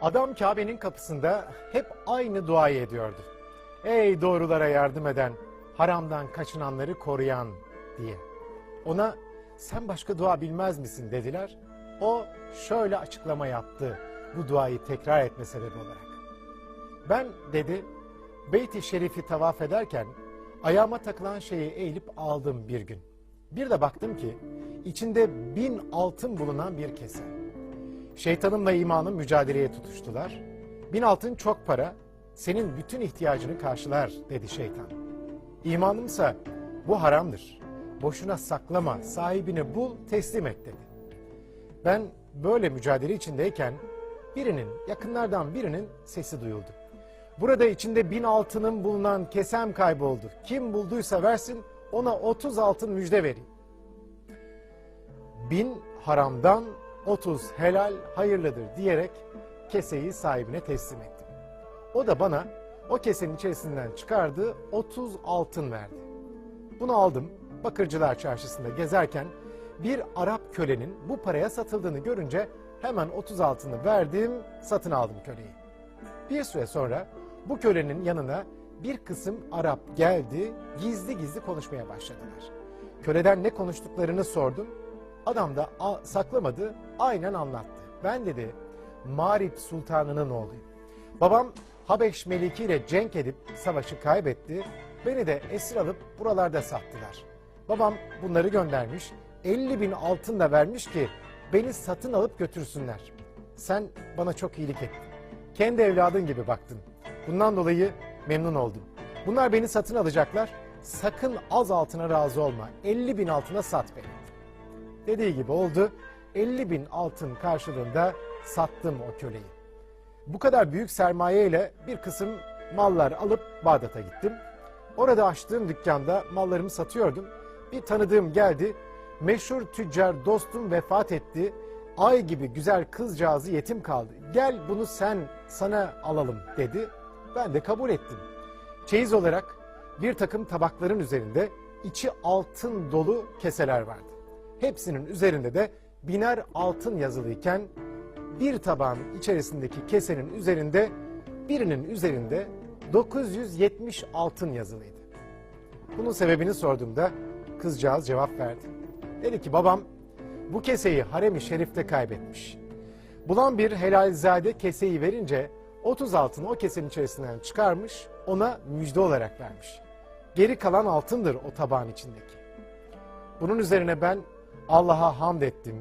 Adam Kabe'nin kapısında hep aynı duayı ediyordu. Ey doğrulara yardım eden, haramdan kaçınanları koruyan diye. Ona sen başka dua bilmez misin dediler. O şöyle açıklama yaptı bu duayı tekrar etme sebebi olarak. Ben dedi Beyt-i Şerif'i tavaf ederken ayağıma takılan şeyi eğilip aldım bir gün. Bir de baktım ki içinde bin altın bulunan bir kese. Şeytanımla imanım mücadeleye tutuştular. Bin altın çok para, senin bütün ihtiyacını karşılar dedi şeytan. İmanımsa bu haramdır. Boşuna saklama, sahibini bul, teslim et dedi. Ben böyle mücadele içindeyken birinin, yakınlardan birinin sesi duyuldu. Burada içinde bin altının bulunan kesem kayboldu. Kim bulduysa versin ona 30 altın müjde vereyim. Bin haramdan 30 helal hayırlıdır diyerek keseyi sahibine teslim ettim. O da bana o kesenin içerisinden çıkardığı 30 altın verdi. Bunu aldım. Bakırcılar Çarşısı'nda gezerken bir Arap kölenin bu paraya satıldığını görünce hemen 30 altını verdim, satın aldım köleyi. Bir süre sonra bu kölenin yanına bir kısım Arap geldi, gizli gizli konuşmaya başladılar. Köleden ne konuştuklarını sordum. Adam da saklamadı, aynen anlattı. Ben dedi, Marip Sultanı'nın oğluyum. Babam Habeş Meliki ile cenk edip savaşı kaybetti. Beni de esir alıp buralarda sattılar. Babam bunları göndermiş, 50 bin altın da vermiş ki beni satın alıp götürsünler. Sen bana çok iyilik ettin. Kendi evladın gibi baktın. Bundan dolayı memnun oldum. Bunlar beni satın alacaklar. Sakın az altına razı olma. 50 bin altına sat beni. Dediği gibi oldu. 50 bin altın karşılığında sattım o köleyi. Bu kadar büyük sermaye ile bir kısım mallar alıp Bağdat'a gittim. Orada açtığım dükkanda mallarımı satıyordum. Bir tanıdığım geldi. Meşhur tüccar dostum vefat etti. Ay gibi güzel kızcağızı yetim kaldı. Gel bunu sen sana alalım dedi. Ben de kabul ettim. Çeyiz olarak bir takım tabakların üzerinde içi altın dolu keseler vardı. Hepsinin üzerinde de biner altın yazılıyken bir tabağın içerisindeki kesenin üzerinde birinin üzerinde 970 altın yazılıydı. Bunun sebebini sorduğumda kızcağız cevap verdi. Dedi ki babam bu keseyi harem-i şerifte kaybetmiş. Bulan bir helalzade keseyi verince 30 altını o kesenin içerisinden çıkarmış ona müjde olarak vermiş. Geri kalan altındır o tabağın içindeki. Bunun üzerine ben Allah'a hamd ettim,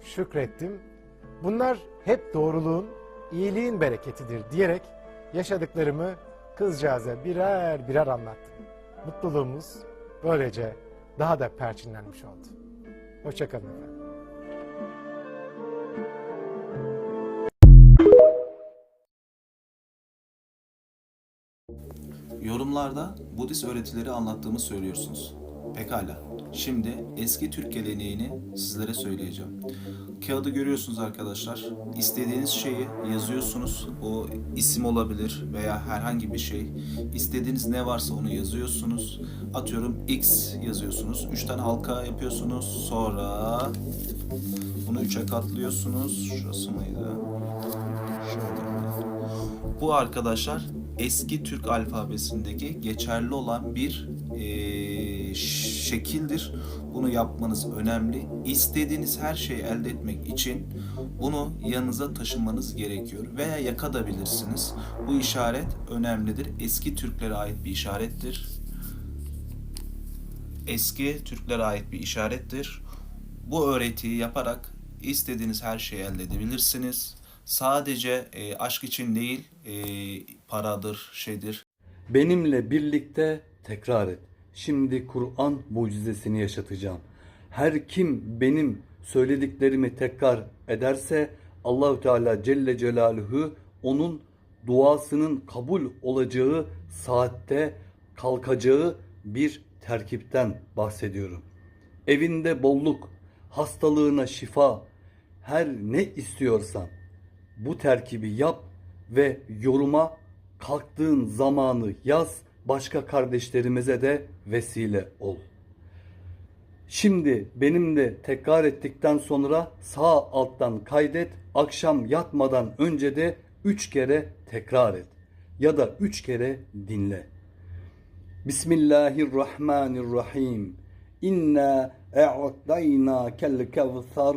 şükrettim. Bunlar hep doğruluğun, iyiliğin bereketidir diyerek yaşadıklarımı kızcağıza birer birer anlattım. Mutluluğumuz böylece daha da perçinlenmiş oldu. Hoşçakalın efendim. Yorumlarda Budist öğretileri anlattığımı söylüyorsunuz. Pekala. Şimdi eski Türk geleneğini sizlere söyleyeceğim. Kağıdı görüyorsunuz arkadaşlar. İstediğiniz şeyi yazıyorsunuz. O isim olabilir veya herhangi bir şey. İstediğiniz ne varsa onu yazıyorsunuz. Atıyorum X yazıyorsunuz. 3 tane halka yapıyorsunuz. Sonra bunu 3'e katlıyorsunuz. Şurası mıydı? Şöyle. Bu arkadaşlar eski Türk alfabesindeki geçerli olan bir eee, şekildir. Bunu yapmanız önemli. İstediğiniz her şeyi elde etmek için bunu yanınıza taşımanız gerekiyor. Veya yakadabilirsiniz. Bu işaret önemlidir. Eski Türklere ait bir işarettir. Eski Türklere ait bir işarettir. Bu öğretiyi yaparak istediğiniz her şeyi elde edebilirsiniz. Sadece e, aşk için değil, e, paradır, şeydir. Benimle birlikte tekrar et. Şimdi Kur'an mucizesini yaşatacağım. Her kim benim söylediklerimi tekrar ederse Allahü Teala Celle Celaluhu onun duasının kabul olacağı saatte kalkacağı bir terkipten bahsediyorum. Evinde bolluk, hastalığına şifa, her ne istiyorsan bu terkibi yap ve yoruma kalktığın zamanı yaz. Başka kardeşlerimize de vesile ol. Şimdi benimle tekrar ettikten sonra sağ alttan kaydet. Akşam yatmadan önce de üç kere tekrar et ya da üç kere dinle. Bismillahirrahmanirrahim. İnna e'tayna kel kevser